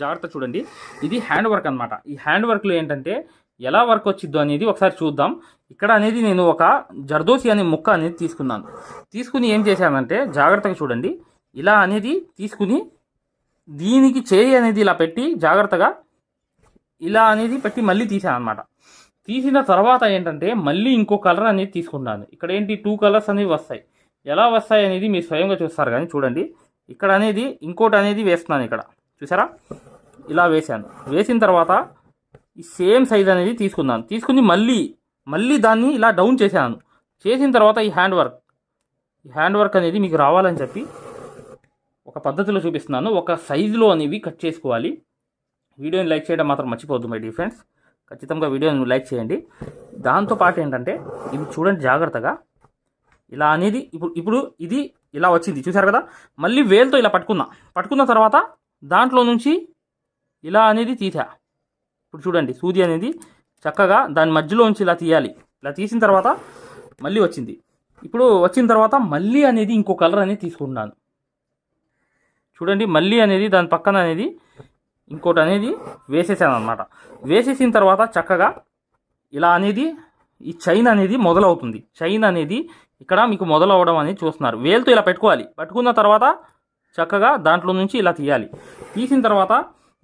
జాగ్రత్త చూడండి. ఇది హ్యాండ్ వర్క్ అనమాట ఈ హ్యాండ్ వర్క్లో ఏంటంటే ఎలా వర్క్ వచ్చిద్దో అనేది ఒకసారి చూద్దాం. ఇక్కడ అనేది నేను ఒక జర్దోసి అనే ముక్క అనేది తీసుకున్నాను. తీసుకుని ఏం చేశానంటే జాగ్రత్తగా చూడండి. ఇలా అనేది తీసుకుని దీనికి చేయి అనేది ఇలా పెట్టి జాగ్రత్తగా ఇలా అనేది పెట్టి మళ్ళీ తీసాను అనమాట తీసిన తర్వాత ఏంటంటే మళ్ళీ ఇంకో కలర్ అనేది తీసుకున్నాను ఇక్కడ ఏంటి? టూ కలర్స్ అనేవి వస్తాయి. ఎలా వస్తాయి అనేది మీరు స్వయంగా చూస్తారు కానీ చూడండి. ఇక్కడ అనేది ఇంకోటి అనేది వేస్తున్నాను ఇక్కడ. చూసారా? ఇలా వేసాను వేసిన తర్వాత ఈ సేమ్ సైజ్ అనేది తీసుకున్నాను. తీసుకుని మళ్ళీ మళ్ళీ దాన్ని ఇలా డౌన్ చేశాను. చేసిన తర్వాత ఈ హ్యాండ్ వర్క్. ఈ హ్యాండ్ వర్క్ అనేది మీకు రావాలని చెప్పి ఒక పద్ధతిలో చూపిస్తున్నాను. ఒక సైజులో అనేవి కట్ చేసుకోవాలి. వీడియోని లైక్ చేయడం మాత్రం మర్చిపోవద్దు మై డియర్ ఫ్రెండ్స్. ఖచ్చితంగా వీడియోని లైక్ చేయండి. దాంతో పాటు ఏంటంటే ఇవి చూడండి జాగ్రత్తగా. ఇలా అనేది ఇప్పుడు ఇప్పుడు ఇది ఇలా వచ్చింది. చూసారు కదా? మళ్ళీ వేలుతో ఇలా పట్టుకున్నా. పట్టుకున్న తర్వాత దాంట్లో నుంచి ఇలా అనేది తీసా. ఇప్పుడు చూడండి సూది అనేది చక్కగా దాని మధ్యలో నుంచి ఇలా తీయాలి. ఇలా తీసిన తర్వాత మళ్ళీ వచ్చింది. ఇప్పుడు వచ్చిన తర్వాత మళ్ళీ అనేది ఇంకో కలర్ అనేది తీసుకున్నాను చూడండి మళ్ళీ అనేది దాని పక్కన అనేది ఇంకోటి అనేది వేసేసాను అనమాట వేసేసిన తర్వాత చక్కగా ఇలా అనేది ఈ చైన్ అనేది మొదలవుతుంది. చైన్ అనేది ఇక్కడ మీకు మొదలవడం అనేది చూస్తున్నారు. వేలుతో ఇలా పెట్టుకోవాలి. పట్టుకున్న తర్వాత చక్కగా దాంట్లో నుంచి ఇలా తీయాలి. తీసిన తర్వాత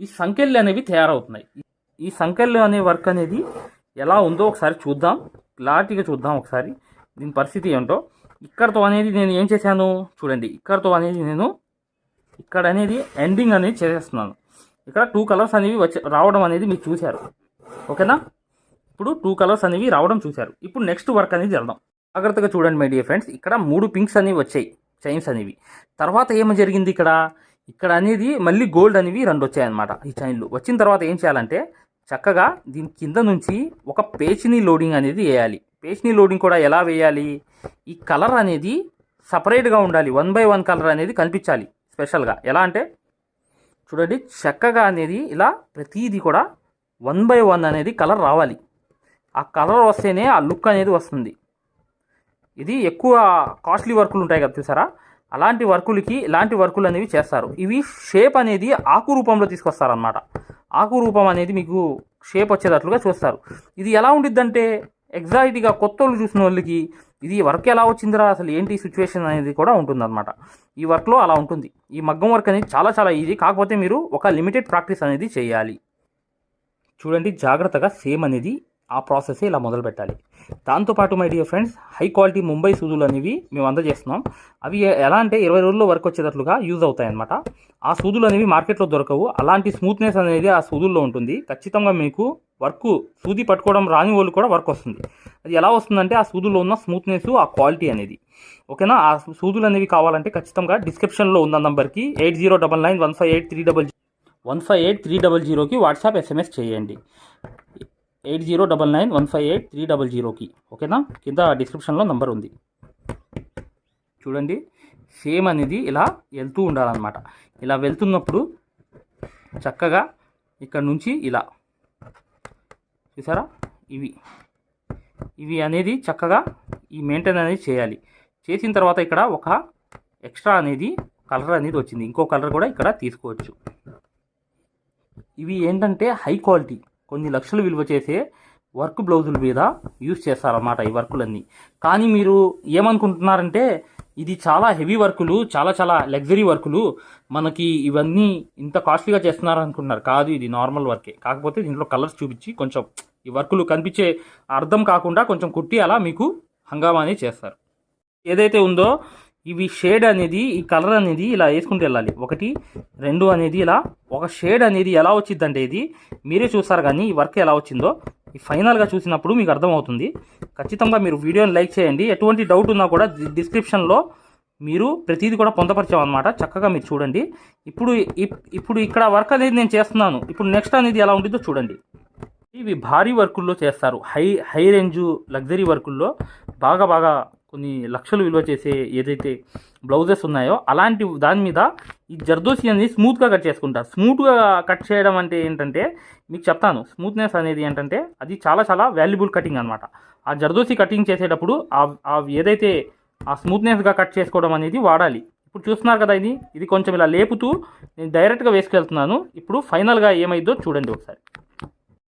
ఈ సంకెళ్ళు అనేవి తయారవుతున్నాయి. ఈ సంకెళ్ళు అనే వర్క్ అనేది ఎలా ఉందో ఒకసారి చూద్దాం. క్లారిటీగా చూద్దాం ఒకసారి. దీని పరిస్థితి ఏంటో. ఇక్కడతో అనేది నేను ఏం చేశాను? చూడండి. ఇక్కడతో అనేది నేను ఇక్కడ అనేది ఎండింగ్ అనేది చేసేస్తున్నాను. ఇక్కడ టూ కలర్స్ అనేవి వచ్చి రావడం అనేది మీరు చూశారు. ఓకేనా? ఇప్పుడు టూ కలర్స్ అనేవి రావడం చూశారు. ఇప్పుడు నెక్స్ట్ వర్క్ అనేది వెళ్దాం జాగ్రత్తగా చూడండి మై డియర్ ఫ్రెండ్స్ ఇక్కడ మూడు పింక్స్ అనేవి వచ్చాయి. చైన్స్ అనేవి. తర్వాత ఏమి జరిగింది ఇక్కడ? ఇక్కడ అనేది మళ్ళీ గోల్డ్ అనేవి రెండు వచ్చాయన్నమాట ఈ చైన్లు వచ్చిన తర్వాత ఏం చేయాలంటే చక్కగా దీని కింద నుంచి ఒక పేచిని లోడింగ్ అనేది వేయాలి. పేచిని లోడింగ్ కూడా ఎలా వేయాలి? ఈ కలర్ అనేది సపరేట్గా ఉండాలి. వన్ బై వన్ కలర్ అనేది కనిపించాలి స్పెషల్గా ఎలా అంటే చూడండి చక్కగా అనేది ఇలా ప్రతిదీ కూడా వన్ బై వన్ అనేది కలర్ రావాలి. ఆ కలర్ వస్తేనే ఆ లుక్ అనేది వస్తుంది. ఇది ఎక్కువ కాస్ట్లీ వర్కులు ఉంటాయి కదా చూసారా? అలాంటి వర్కులకి ఇలాంటి వర్కులు అనేవి చేస్తారు. ఇవి షేప్ అనేది ఆకు రూపంలో తీసుకొస్తారనమాట ఆకు రూపం అనేది మీకు షేప్ వచ్చేటట్లుగా చూస్తారు. ఇది ఎలా ఉండిద్దంటే ఎగ్జాక్ట్గా కొత్త వాళ్ళు చూసిన వాళ్ళకి ఇది వర్క్ ఎలా వచ్చిందిరా అసలు ఏంటి సిచ్యువేషన్ అనేది కూడా ఉంటుందన్నమాట. ఈ వర్క్లో అలా ఉంటుంది. ఈ మగ్గం వర్క్ అనేది చాలా చాలా ఈజీ కాకపోతే మీరు ఒక లిమిటెడ్ ప్రాక్టీస్ అనేది చేయాలి. చూడండి జాగ్రత్తగా సేమ్ అనేది ఆ ప్రాసెస్ ఇలా మొదలు పెట్టాలి. దాంతోపాటు my dear friends high quality Mumbai సూదులు అనేవి మేము అందజేస్తున్నాం. అవి ఎలా అంటే ఇరవై రోజుల్లో వర్క్ వచ్చేటట్లుగా యూజ్ అవుతాయి అనమాట ఆ సూదులు అనేవి మార్కెట్లో దొరకవు. అలాంటి స్మూత్నెస్ అనేది ఆ సూదుల్లో ఉంటుంది. ఖచ్చితంగా మీకు వర్క్ సూది పట్టుకోవడం రాని వాళ్ళు కూడా వర్క్ వస్తుంది. అది ఎలా వస్తుందంటే ఆ సూదులో ఉన్న స్మూత్నెస్ ఆ క్వాలిటీ అనేది. ఓకేనా? ఆ సూదులు అనేవి కావాలంటే ఖచ్చితంగా డిస్క్రిప్షన్లో ఉన్న నంబర్కి eight zero double nine one five eight three double one five eight three double జీరోకి వాట్సాప్ ఎస్ఎంఎస్ చేయండి. Eight zero double nine one five eight three double జీరోకి ఓకేనా? కింద డిస్క్రిప్షన్లో నంబర్ ఉంది. చూడండి సేమ్ అనేది ఇలా వెళ్తూ ఉండాలన్నమాట. ఇలా వెళ్తున్నప్పుడు చక్కగా ఇక్కడ నుంచి ఇలా. చూసారా? ఇవి. ఇవి అనేది చక్కగా ఈ మెయింటైన్ అనేది చేయాలి. చేసిన తర్వాత ఇక్కడ ఒక ఎక్స్ట్రా అనేది కలర్ అనేది వచ్చింది. ఇంకో కలర్ కూడా ఇక్కడ తీసుకోవచ్చు. ఇవి ఏంటంటే హై క్వాలిటీ. కొన్ని లక్షలు విలువ చేసే వర్క్ బ్లౌజుల మీద యూజ్ చేస్తారన్నమాట ఈ వర్కులన్నీ. కానీ మీరు ఏమనుకుంటున్నారంటే ఇది చాలా హెవీ వర్కులు చాలా చాలా లగ్జరీ వర్కులు మనకి ఇవన్నీ ఇంత కాస్ట్లీగా చేస్తున్నారు అనుకుంటున్నారు కాదు ఇది నార్మల్ వర్కే. కాకపోతే దీంట్లో కలర్స్ చూపించి కొంచెం ఈ వర్కులు కనిపించే అర్థం కాకుండా కొంచెం కుట్టి అలా మీకు హంగామా అనేది చేస్తారు. ఏదైతే ఉందో ఇవి షేడ్ అనేది ఈ కలర్ అనేది ఇలా వేసుకుంటూ వెళ్ళాలి. ఒకటి రెండు అనేది ఇలా ఒక షేడ్ అనేది ఎలా వచ్చిందంటే ఇది మీరే చూస్తారు కానీ ఈ వర్క్ ఎలా వచ్చిందో ఈ ఫైనల్గా చూసినప్పుడు మీకు అర్థమవుతుంది. ఖచ్చితంగా మీరు వీడియోని లైక్ చేయండి. ఎటువంటి డౌట్ ఉన్నా కూడా డిస్క్రిప్షన్లో మీరు ప్రతిదీ కూడా పొందపరిచామన్నమాట చక్కగా మీరు చూడండి. ఇప్పుడు ఇప్- ఇప్పుడు ఇక్కడ వర్క్ అనేది నేను చేస్తున్నాను. ఇప్పుడు నెక్స్ట్ అనేది ఎలా ఉంటుందో చూడండి. ఇవి భారీ వర్కుల్లో చేస్తారు. హై హై రేంజ్ లగ్జరీ వర్కుల్లో బాగా బాగా కొన్ని లక్షలు విలువ చేసే ఏదైతే బ్లౌజెస్ ఉన్నాయో అలాంటి దాని మీద ఈ జర్దోసి అనేది స్మూత్గా కట్ చేసుకుంటారు స్మూత్గా కట్ చేయడం అంటే ఏంటంటే మీకు చెప్తాను స్మూత్నెస్ అనేది ఏంటంటే అది చాలా చాలా వాల్యుబుల్ కటింగ్ అనమాట ఆ జర్దోసి కటింగ్ చేసేటప్పుడు ఆ ఏదైతే ఆ స్మూత్నెస్గా కట్ చేసుకోవడం అనేది వాడాలి. ఇప్పుడు చూస్తున్నారు కదా ఇది? ఇది కొంచెం ఇలా లేపుతూ నేను డైరెక్ట్గా వేసుకెళ్తున్నాను. ఇప్పుడు ఫైనల్గా ఏమైందో చూడండి ఒకసారి.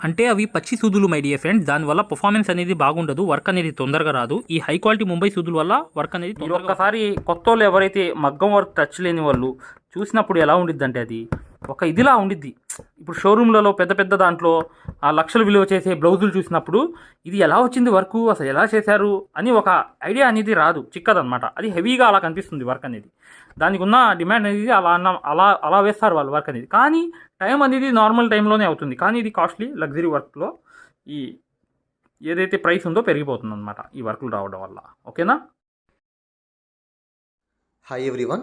అంటే అవి పచ్చి సూదులు మై డియర్ ఫ్రెండ్ దానివల్ల పర్ఫార్మెన్స్ అనేది బాగుండదు వర్క్ అనేది తొందరగా రాదు. ఈ హై క్వాలిటీ ముంబై సూదుల వల్ల వర్క్ అనేది మీరు ఒక్కసారి కొత్త వాళ్ళు ఎవరైతే మగ్గం వర్క్ టచ్ లేని వాళ్ళు చూసినప్పుడు ఎలా ఉండిద్ది అంటే అది? ఒక ఇదిలా ఉండిద్ది. ఇప్పుడు షోరూమ్లలో పెద్ద పెద్ద దాంట్లో ఆ లక్షలు విలువ చేసే బ్లౌజులు చూసినప్పుడు ఇది ఎలా వచ్చింది వర్క్ అసలు ఎలా చేశారు? అని ఒక ఐడియా అనేది రాదు. చిక్కదనమాట అది హెవీగా అలా కనిపిస్తుంది వర్క్ అనేది. దానికి ఉన్న డిమాండ్ అనేది అలా అన్న అలా అలా వేస్తారు వాళ్ళు వర్క్ అనేది. కానీ టైం అనేది నార్మల్ టైంలోనే అవుతుంది. కానీ ఇది కాస్ట్లీ లగ్జరీ వర్క్లో ఈ ఏదైతే ప్రైస్ ఉందో పెరిగిపోతుంది అనమాట ఈ వర్క్లు రావడం వల్ల. ఓకేనా? హాయ్ ఎవ్రీవన్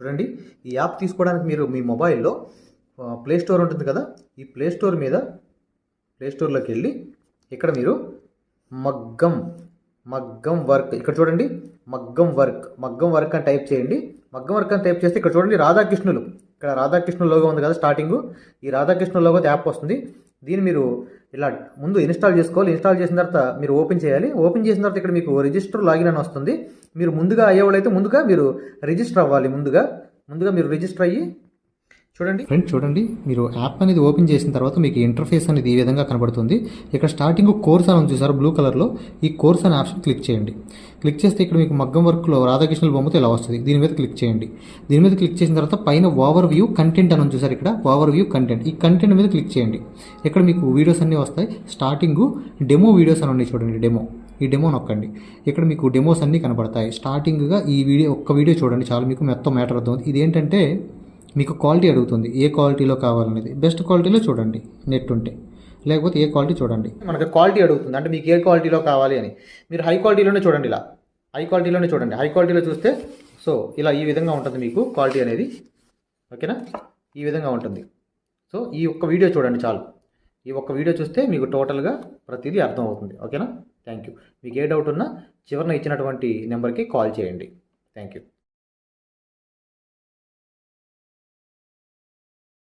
చూడండి. ఈ యాప్ తీసుకోవడానికి మీరు మీ మొబైల్లో ప్లే స్టోర్ ఉంటుంది కదా? ఈ ప్లే స్టోర్ మీద ప్లే స్టోర్లోకి వెళ్ళి ఇక్కడ మీరు మగ్గం మగ్గం వర్క్ ఇక్కడ చూడండి. మగ్గం వర్క్ మగ్గం వర్క్ అని టైప్ చేయండి. మగ్గం వర్క్ అని టైప్ చేస్తే ఇక్కడ చూడండి రాధాకృష్ణులు. ఇక్కడ రాధాకృష్ణ లోగో ఉంది కదా స్టార్టింగ్. ఈ రాధాకృష్ణ లోగో యాప్ వస్తుంది. దీన్ని మీరు ఇలా ముందు ఇన్స్టాల్ చేసుకోవాలి. ఇన్స్టాల్ చేసిన తర్వాత మీరు ఓపెన్ చేయాలి. ఓపెన్ చేసిన తర్వాత ఇక్కడ మీకు రిజిస్టర్ లాగిన్ అని వస్తుంది. మీరు ముందుగా అయ్యేవాళ్ళైతే ముందుగా మీరు రిజిస్టర్ అవ్వాలి ముందుగా. ముందుగా మీరు రిజిస్టర్ అయ్యి చూడండి. ఫ్రెండ్ చూడండి. మీరు యాప్ అనేది ఓపెన్ చేసిన తర్వాత మీకు ఇంటర్ఫేస్ అనేది ఈ విధంగా కనబడుతుంది. ఇక్కడ స్టార్టింగ్ కోర్స్ అని చూసారు? బ్లూ కలర్లో ఈ కోర్స్ అనే ఆప్షన్ క్లిక్ చేయండి. క్లిక్ చేస్తే ఇక్కడ మీకు మగ్గం వర్క్లో రాధాకృష్ణుల బొమ్మతో ఇలా వస్తుంది. దీని మీద క్లిక్ చేయండి. దీని మీద క్లిక్ చేసిన తర్వాత పైన ఓవర్ వ్యూ కంటెంట్ అని చూసారు ఇక్కడ? ఓవర్ వ్యూ కంటెంట్ ఈ కంటెంట్ మీద క్లిక్ చేయండి. ఇక్కడ మీకు వీడియోస్ అన్నీ వస్తాయి. స్టార్టింగ్ డెమో వీడియోస్ అని ఉన్నాయి చూడండి డెమో ఈ డెమో నొక్కండి. ఇక్కడ మీకు డెమోస్ అన్నీ కనబడతాయి. స్టార్టింగ్గా ఈ వీడియో ఒక్క వీడియో చూడండి చాలా. మీకు మొత్తం మ్యాటర్ అవుతుంది ఇది ఏంటంటే మీకు క్వాలిటీ అడుగుతుంది. ఏ క్వాలిటీలో కావాలనేది. బెస్ట్ క్వాలిటీలో చూడండి. నెట్ ఉంటే లేకపోతే ఏ క్వాలిటీ చూడండి. మనకి క్వాలిటీ అడుగుతుంది. అంటే మీకు ఏ క్వాలిటీలో కావాలి అని. మీరు హై క్వాలిటీలోనే చూడండి ఇలా. హై క్వాలిటీలోనే చూడండి. హై క్వాలిటీలో చూస్తే సో ఇలా ఈ విధంగా ఉంటుంది మీకు క్వాలిటీ అనేది. ఓకేనా? ఈ విధంగా ఉంటుంది. సో ఈ ఒక్క వీడియో చూడండి చాలు. ఈ ఒక్క వీడియో చూస్తే మీకు టోటల్గా ప్రతిదీ అర్థం అవుతుంది ఓకేనా? థ్యాంక్ యూ మీకు ఏ డౌట్ ఉన్నా చివరిన ఇచ్చినటువంటి నెంబర్కి కాల్ చేయండి. Thank you